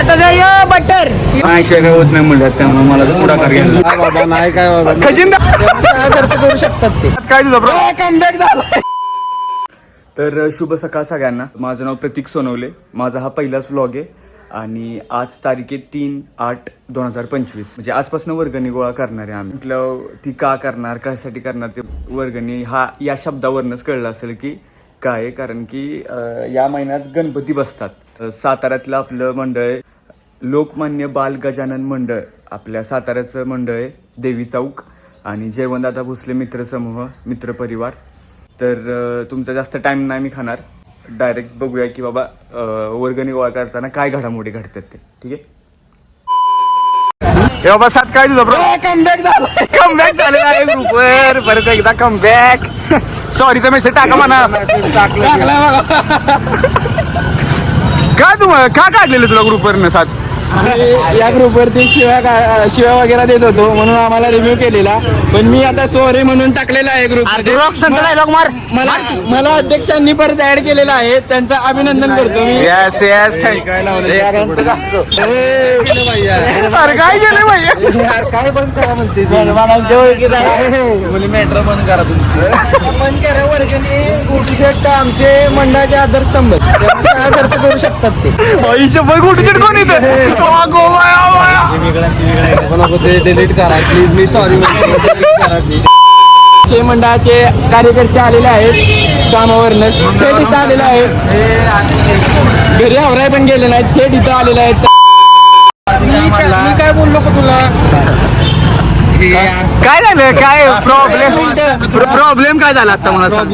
भारताचा यो बटर. काय होत नाही म्हणलं त्यामुळे मला तर पुढाकार घ्यायला बाबा नाही काय बाबा. खजिनदार खर्च करू शकतात ते. काय तुझा कमबॅक झाला. तर शुभ सकाळ सगळ्यांना. माझं नाव प्रतीक सोनवले. माझा हा पहिलाच व्लॉग आहे. आणि आज तारीख आहे तीन आठ दोन हजार पंचवीस. म्हणजे आजपासून वर्गणी गोळा करणार आहे आम्ही. म्हटलं ती का करणार कशासाठी करणार ते वर्गणी हा या शब्दावरनच कळलं असेल की काय आहे. कारण की या महिन्यात गणपती बसतात. साताऱ्यातलं आपलं मंडळ लोकमान्य बाल गजानन मंडळ आपल्या साताऱ्याचं मंडळ आहे देवी चौक आणि जयवंतदादा भोसले मित्रसमूह मित्रपरिवार तर तुमचा जास्त टाइम नाही मी खाणार. डायरेक्ट बघूया की बाबा वर्गणी गोळा करताना काय घडामोडी घडतात ते. ठीक आहे? हे बाबा सात काय तुझं कमबॅक झाला. कमबॅक झालेला आहे ग्रुपवर परत एकदा कमबॅक सॉरीचा मेसेज टाका म्हणा? का तुम्हाला का काढलेलं तुला ग्रुपवरनं या ग्रुपवरती शिव्या का- शिव्या वगैरे देत होतो म्हणून आम्हाला रिव्ह्यू केलेला. पण मी आता सॉरी म्हणून टाकलेला आहे ग्रुप डायलॉग मार. मला मला अध्यक्षांनी परत ऍड केलेला आहे त्यांचं अभिनंदन करतो मी. येस येस अरे काय केलं भैया? काय बंद करा म्हणते मॅटर बंद करा तुम्ही बंद करा वर्गणी गोटू शेट आमचे मंडळाचे आधारस्तंभ आहेत. त्यामुळे ते. इथं. डिलीट करा. प्लीज मी सॉरी मंडळाचे कार्यकर्ते आलेले आहेत. कामावरनं ते तिथं आलेले आहेत. घरी आवराय पण गेले नाहीत. ते तिथं आलेले आहेत. मी काय- मी काय बोललो का तुला? काय? झालं? काय प्रॉब्लेम प्रॉब्लेम काय झाला आता मला सांग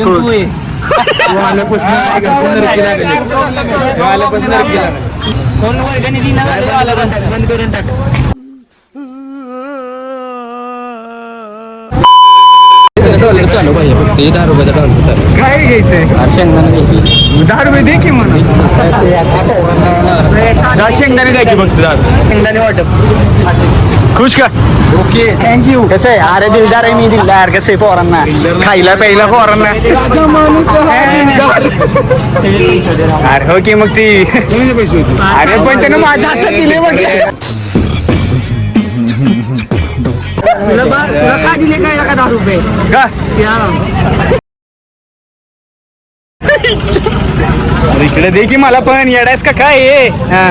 डॉलर चालू पाहिजे फक्त हे दहा रुपयाचा डॉलर चालू काय घ्यायचंय? शेंगदाणा घ्यायची दहा रुपये दे की म्हणून शेंगदाणे द्यायची फक्त दहा शेंगदाणे वाटप. खुश का ओके थँक्यू कसं? आहे अरे दिलदार आहे मी दिलदार। कसं? आहे पोरांना खायला प्यायला पोरांना अरे हो की मग ती अरे पण त्यानं माझ्या हातात दिले बघ. तुला का दिले काय का दहा रुपये का अरे इकडे दे की मला पण. येडायस का काय? हा.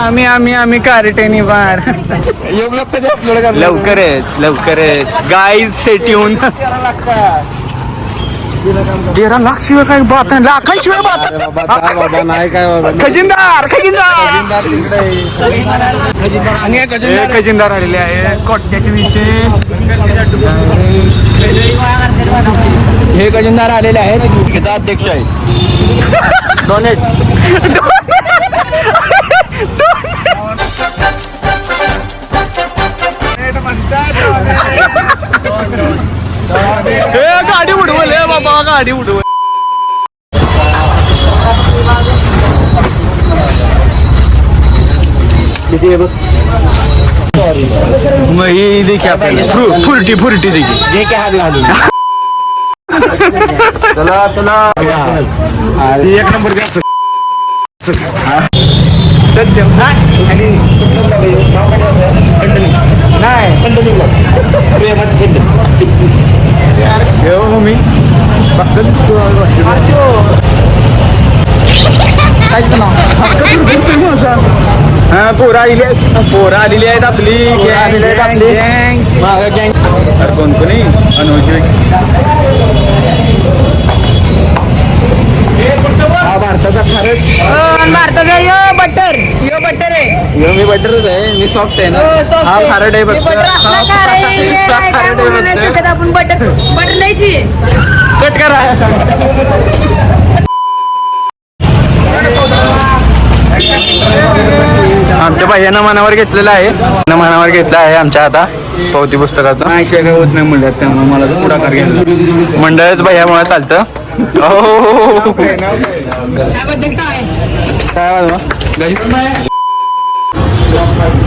आम्ही आम्ही आम्ही कार्टेनी बार लवकरच लवकरच. गाईज सेट येऊन तेरा लाख शिवाय काय बात नाही लाखांशिवाय बात नाही काय खजिनदार खजिनदार. हे खजिनदार. आलेले आहे कोट्याचे विषय. हे गजनदार आलेले आहेत अध्यक्ष आहे. डोनेट गाडी मग ही देखी आपल्याला. फु- फुरटी फुरटी देखी जे काय हात घालून. चला चला. ही एक नंबर नाही. मी. कसं दिसतो हा पोरं आलेली आहेत पोरं आलेली आहेत आपली आलेली आहेत आपली मागं गँग अरे कोण कोणी अनोळखी हा भारताचा खरंच भारताचा यो बटर यो बटर आहे यो मी बटरच आहे मी सॉफ्ट आहे ना हो, हा. खारट आहे हे फक्त butter असलं हा का रे? हे फक्त नाही काय खारट बोलू आहे नाही फक्त. शकत आपण बटर बटर कट करा. आमच्या बाह्यानं मनावर घेतलेलं आहे. न मनावर घेतलं आहे आमच्या आता पावती पुस्तकाचं. नाही काय होत नाही म्हणलं त्यामुळे मला तर पुढाकार घ्यायला मंडळच बाह्यामुळे चालतं. हो काय वाजवा?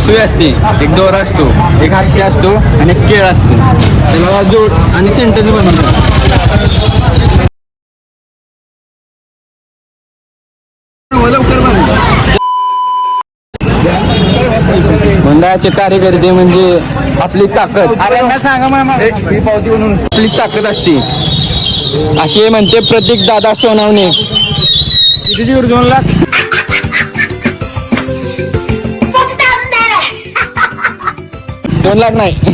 सुई असते एक दोरा असतो एक हाती असतो आणि एक केळ असतो. त्याला जोड आणि सेंटर बनवतो मंडळाचे कार्यकर्ते म्हणजे आपली ताकद. आपली ताकद असते. असे म्हणते प्रतीक दादा सोनावणे. दोन लाख दोन लाख नाही.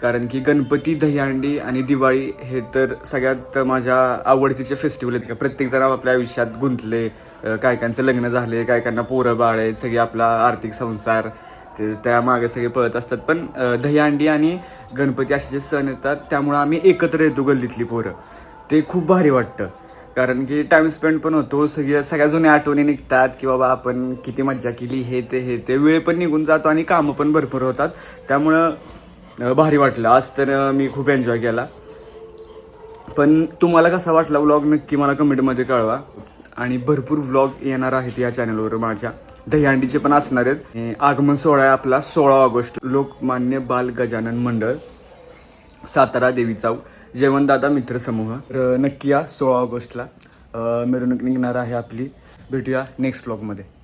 कारण की गणपती दहीहंडी आणि दिवाळी हे तर सगळ्यात माझ्या आवडतीचे फेस्टिवल आहेत. प्रत्येक जण आपल्या आयुष्यात गुंतले काय लग्न झाले काय कायांना पोरं बाळ आहेत सगळे आपला आर्थिक संसार ते त्यामागे सगळे पळत असतात. पण दहीहंडी आणि गणपती असे जे सण येतात त्यामुळे आम्ही एकत्र येतो गल्लीतली पोरं. ते खूप भारी वाटतं. कारण की टाइम स्पेंड पण होतो सगळ्या सगळ्या जुन्या आठवणी निघतात की बाबा आपण किती मज्जा केली हे ते हे ते. वेळ पण निघून जातो आणि कामं पण भरपूर होतात. त्यामुळं भारी वाटलं. आज तर मी खूप एन्जॉय केला. पण तुम्हाला कसा वाटला व्लॉग नक्की मला कमेंटमध्ये कळवा. आणि भरपूर व्लॉग येणार आहेत या चॅनलवर माझ्या. दहीहंडीचे पण असणार आहेत. आगमन सोहळा आहे आपला सोळा ऑगस्ट. लोकमान्य बाल गजानन मंडळ सातारा देवी चौक. जेवणदादा मित्र समूह. तर नक्की या सोळा ऑगस्टला मिरवणूक निघणार आहे आपली. भेटूया नेक्स्ट ब्लॉगमध्ये